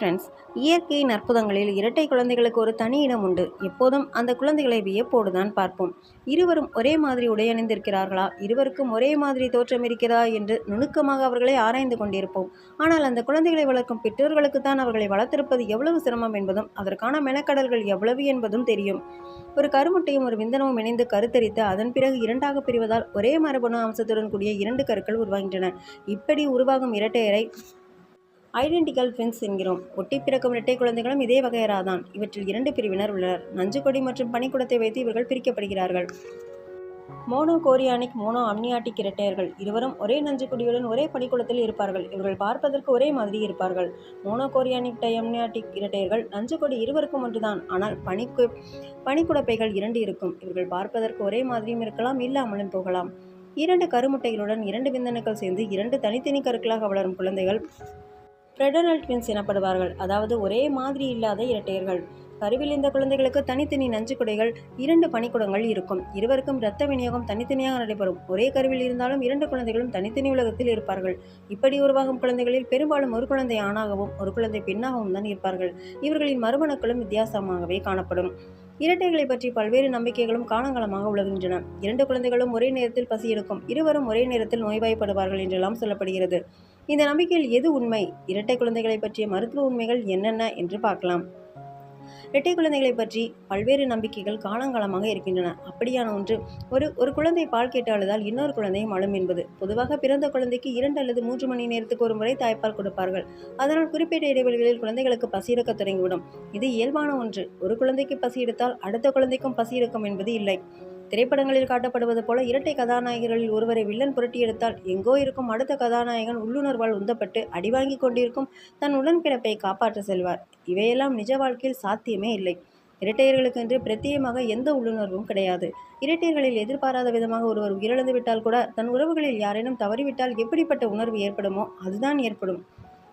Friends இயற்கையின் அற்புதங்களில் இரட்டை குழந்தைகளுக்கு ஒரு தனி இடம் உண்டு. எப்போதும் அந்த குழந்தைகளை வியப்போடு தான் பார்ப்போம். இருவரும் ஒரே மாதிரி உடையணிந்திருக்கிறார்களா? இருவருக்கும் ஒரே மாதிரி தோற்றம் இருக்கிறதா என்று நுணுக்கமாக அவர்களை ஆராய்ந்து கொண்டிருப்போம். ஆனால் அந்த குழந்தைகளை வளர்க்கும் பெற்றோர்களுக்கு தான் அவர்களை வளர்த்திருப்பது எவ்வளவு சிரமம் என்பதும் அதற்கான மெனக்கடல்கள் எவ்வளவு என்பதும் தெரியும். ஒரு கருமுட்டையும் ஒரு விந்தனமும் இணைந்து கருத்தரித்து அதன் பிறகு இரண்டாக பிரிவதால் ஒரே மரபணு அம்சத்துடன் கூடிய இரண்டு கருக்கள் உருவாகின்றன. இப்படி உருவாகும் இரட்டையரை ஐடென்டிக்கல் ட்வின்ஸ் என்கிறோம். ஒட்டி பிறக்கும் இரட்டை குழந்தைகளும் இதே வகையராதான். இவற்றில் இரண்டு பிரிவினர் உள்ளனர். நஞ்சுக்கொடி மற்றும் பனிக்குடத்தை வைத்து இவர்கள் பிரிக்கப்படுகிறார்கள். மோனோ கோரியானிக் மோனோ அம்னியாட்டிக் இரட்டையர்கள் இருவரும் ஒரே நஞ்சுக்குடியுடன் ஒரே பனிக்குளத்தில் இருப்பார்கள். இவர்கள் பார்ப்பதற்கு ஒரே மாதிரி இருப்பார்கள். மோனோ கோரியானிக் டையம்னியாட்டிக் இரட்டையர்கள் நஞ்சுக்கொடி இருவருக்கும் ஒன்றுதான். ஆனால் பனிக்கு பனிக்குடப்பைகள் இரண்டு இருக்கும். இவர்கள் பார்ப்பதற்கு ஒரே மாதிரியும் இருக்கலாம் இல்லாமலும் போகலாம். இரண்டு கருமுட்டைகளுடன் இரண்டு விந்தணுக்கள் சேர்ந்து இரண்டு தனித்தனி கருக்களாக வளரும் குழந்தைகள் ஃப்ரெடனல் ட்வின்ஸ் எனப்படுவார்கள். அதாவது ஒரே மாதிரி இல்லாத இரட்டையர்கள். கருவில் இந்த குழந்தைகளுக்கு தனித்தனி நஞ்சுக்குடைகள் இரண்டு பனிக்குடங்கள் இருக்கும். இருவருக்கும் இரத்த விநியோகம் தனித்தனியாக நடைபெறும். ஒரே கருவில் இருந்தாலும் இரண்டு குழந்தைகளும் தனித்தனி உலகத்தில் இருப்பார்கள். இப்படி உருவாகும் குழந்தைகளில் பெரும்பாலும் ஒரு குழந்தை ஆணாகவும் ஒரு குழந்தை பெண்ணாகவும் தான் இருப்பார்கள். இவர்களின் மறுமணக்களும் வித்தியாசமாகவே காணப்படும். இரட்டைகளை பற்றி பல்வேறு நம்பிக்கைகளும் காலங்காலமாக உலகின்றன. இரண்டு குழந்தைகளும் ஒரே நேரத்தில் பசி எடுக்கும் இருவரும் ஒரே நேரத்தில் நோய்வாய்ப்படுவார்கள் என்றெல்லாம் சொல்லப்படுகிறது. இந்த நம்பிக்கையில் எது உண்மை? இரட்டை குழந்தைகளை பற்றிய மருத்துவ உண்மைகள் என்னென்ன என்று பார்க்கலாம். இரட்டை குழந்தைகளை பற்றி பல்வேறு நம்பிக்கைகள் காலங்காலமாக இருக்கின்றன. அப்படியான ஒன்று ஒரு ஒரு குழந்தை பால் கேட்டு அழுதால் இன்னொரு குழந்தையும் அழும் என்பது. பொதுவாக பிறந்த குழந்தைக்கு இரண்டு அல்லது மூன்று மணி நேரத்துக்கு ஒரு முறை தாய்ப்பால் கொடுப்பார்கள். அதனால் குறிப்பிட்ட இடைவெளிகளில் குழந்தைகளுக்கு பசி எடுக்க தொடங்கிவிடும். இது இயல்பான ஒன்று. ஒரு குழந்தைக்கு பசி எடுத்தால் அடுத்த குழந்தைக்கும் பசி எடுக்கும் என்பது இல்லை. திரைப்படங்களில் காட்டப்படுவது போல இரட்டை கதாநாயகர்களில் ஒருவரை வில்லன் புரட்டி எடுத்தால் எங்கோ இருக்கும் அடுத்த கதாநாயகன் உள்ளுணர்வால் உந்தப்பட்டு அடிவாங்கி கொண்டிருக்கும் தன் உடன்பிறப்பை காப்பாற்ற செல்வார். இவையெல்லாம் நிஜ வாழ்க்கையில் சாத்தியமே இல்லை. இரட்டையர்களுக்கென்று பிரத்யேகமாக எந்த உள்ளுணர்வும் கிடையாது. இரட்டையர்களில் எதிர்பாராத விதமாக ஒருவர் உயிரிழந்து விட்டால் கூட தன் உறவுகளில் யாரேனும் தவறிவிட்டால் எப்படிப்பட்ட உணர்வு ஏற்படுமோ அதுதான் ஏற்படும்.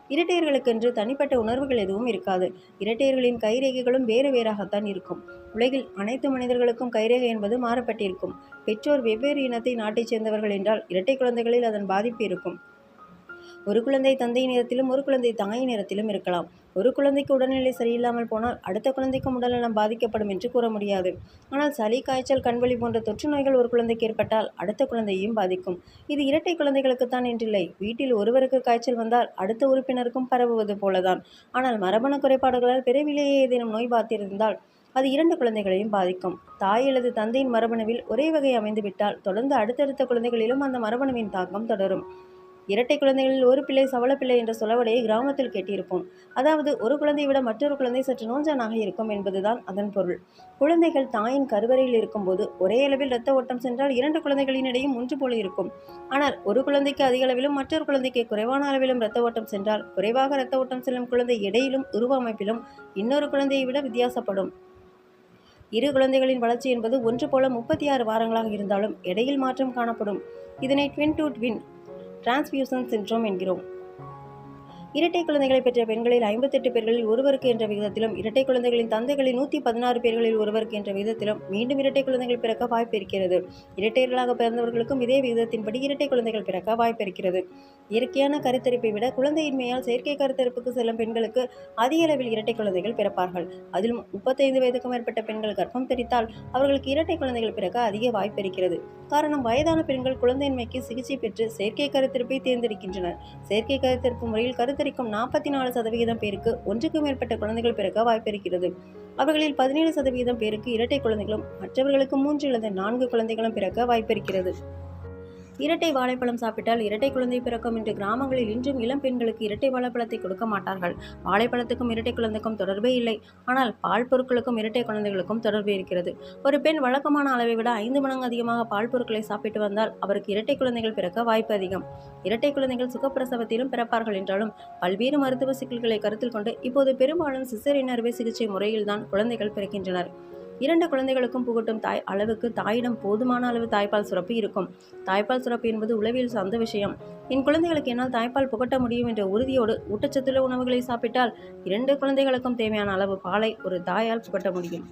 இரட்டையர்களுக்கென்று தனிப்பட்ட உணர்வுகள் எதுவும் இருக்காது. இரட்டையர்களின் கைரேகைகளும் வேறு வேறாகத்தான் இருக்கும். உலகில் அனைத்து மனிதர்களுக்கும் கைரேகை என்பது மாறப்பட்டிருக்கும். பெற்றோர் வெவ்வேறு இனத்தை நாட்டைச் சேர்ந்தவர்கள் என்றால் இரட்டை குழந்தைகளில் அதன் பாதிப்பு இருக்கும். ஒரு குழந்தை தந்தை நேரத்திலும் ஒரு குழந்தை தாய் நேரத்திலும் இருக்கலாம். ஒரு குழந்தைக்கு உடல்நிலை சரியில்லாமல் போனால் அடுத்த குழந்தைக்கும் உடல்நலம் பாதிக்கப்படும் என்று கூற முடியாது. ஆனால் சளி காய்ச்சல் கண்வழி போன்ற தொற்று நோய்கள் ஒரு குழந்தைக்கு ஏற்பட்டால் அடுத்த குழந்தையையும் பாதிக்கும். இது இரட்டை குழந்தைகளுக்குத்தான் என்றில்லை. வீட்டில் ஒருவருக்கு காய்ச்சல் வந்தால் அடுத்த உறுப்பினருக்கும் பரவுவது போலதான். ஆனால் மரபணு குறைபாடுகளால் பிறவிலேயே ஏதேனும் நோய் பார்த்திருந்தால் அது இரண்டு குழந்தைகளையும் பாதிக்கும். தாய் அல்லது தந்தையின் மரபணுவில் ஒரே வகை அமைந்துவிட்டால் தொடர்ந்து அடுத்தடுத்த குழந்தைகளிலும் அந்த மரபணுவின் தாக்கம் தொடரும். இரட்டை குழந்தைகளில் ஒரு பிள்ளை சவளப்பிள்ளை என்ற சொலவடையை கிராமத்தில் கேட்டிருப்போம். அதாவது ஒரு குழந்தையை விட மற்றொரு குழந்தை சற்று நோஞ்சானாக இருக்கும் என்பதுதான் அதன் பொருள். குழந்தைகள் தாயின் கருவறையில் இருக்கும்போது ஒரே அளவில் இரத்த ஓட்டம் சென்றால் இரண்டு குழந்தைகளின் இடையும் ஒன்று போல இருக்கும். ஆனால் ஒரு குழந்தைக்கு அதிக அளவிலும் மற்றொரு குழந்தைக்கு குறைவான அளவிலும் இரத்த ஓட்டம் சென்றால் குறைவாக இரத்த ஓட்டம் செல்லும் குழந்தை இடையிலும் உருவ அமைப்பிலும் இன்னொரு குழந்தையை விட வித்தியாசப்படும். இரு குழந்தைகளின் வளர்ச்சி என்பது ஒன்று போல முப்பத்தி ஆறு வாரங்களாக இருந்தாலும் எடையில் மாற்றம் காணப்படும். இதனை twin to twin transfusion syndrome என்கிறோம். இரட்டை குழந்தைகளை பெற்ற பெண்களில் ஐம்பத்தெட்டு பேர்களில் ஒருவருக்கு என்ற விகிதத்திலும் இரட்டை குழந்தைகளின் தந்தைகளில் நூற்றி பதினாறு பேர்களில் ஒருவருக்கு என்ற விகிதத்திலும் மீண்டும் இரட்டை குழந்தைகள் பிறக்க வாய்ப்பு இருக்கிறது. இரட்டையர்களாக பிறந்தவர்களுக்கும் இதே விகிதத்தின்படி இரட்டை குழந்தைகள் பிறக்க வாய்ப்பு இருக்கிறது. இயற்கையான கருத்தரிப்பை விட குழந்தையின்மையால் செயற்கை கருத்தரிப்புக்கு செல்லும் பெண்களுக்கு அதிக அளவில் இரட்டை குழந்தைகள் பிறப்பார்கள். அதிலும் முப்பத்தைந்து வயதுக்கும் மேற்பட்ட பெண்கள் கர்ப்பம் தெரித்தால் அவர்களுக்கு இரட்டை குழந்தைகள் பிறக்க அதிக வாய்ப்பு இருக்கிறது. காரணம் வயதான பெண்கள் குழந்தையின்மைக்கு சிகிச்சை பெற்று செயற்கை கருத்தரிப்பை தேர்ந்தெடுக்கின்றனர். செயற்கை கருத்தரிப்பு முறையில் கருத்து வரைக்கும் நாற்பத்தி நாலு சதவிகிதம் பேருக்கு ஒன்றுக்கும் மேற்பட்ட குழந்தைகள் பிறக்க வாய்ப்பிருக்கிறது. அவர்களில் பதினேழு சதவீதம் பேருக்கு இரட்டை குழந்தைகளும் மற்றவர்களுக்கு மூன்று அல்லது நான்கு குழந்தைகளும் பிறக்க வாய்ப்பிருக்கிறது. இரட்டை வாழைப்பழம் சாப்பிட்டால் இரட்டை குழந்தை பிறக்கும் என்று கிராமங்களில் இன்றும் இளம் பெண்களுக்கு இரட்டை வாழைப்பழத்தை கொடுக்க மாட்டார்கள். வாழைப்பழத்துக்கும் இரட்டை குழந்தைக்கும் தொடர்பே இல்லை. ஆனால் பால் பொருட்களுக்கும் இரட்டை குழந்தைகளுக்கும் தொடர்பு இருக்கிறது. ஒரு பெண் வழக்கமான அளவை விட ஐந்து மடங்கு அதிகமாக பால் பொருட்களை சாப்பிட்டு வந்தால் அவருக்கு இரட்டை குழந்தைகள் பிறக்க வாய்ப்பு அதிகம். இரட்டை குழந்தைகள் சுகப்பிரசவத்திலும் பிறப்பார்கள் என்றாலும் பல்வேறு மருத்துவ சிக்கல்களை கருத்தில் கொண்டு இப்போது பெரும்பாலும் சிசரின் அறுவை சிகிச்சை முறையில்தான் குழந்தைகள் பிறக்கின்றனர். இரண்டு குழந்தைகளுக்கும் புகட்டும் தாய் அளவுக்கு தாயிடம் போதுமான அளவு தாய்ப்பால் சுரப்பு இருக்கும். தாய்ப்பால் சுரப்பு என்பது உளவியல் சார்ந்த விஷயம். என் குழந்தைகளுக்கு என்னால் தாய்ப்பால் புகட்ட முடியும் என்ற உறுதியோடு ஊட்டச்சத்துள்ள உணவுகளை சாப்பிட்டால் இரண்டு குழந்தைகளுக்கும் தேவையான அளவு பாலை ஒரு தாயால் புகட்ட முடியும்.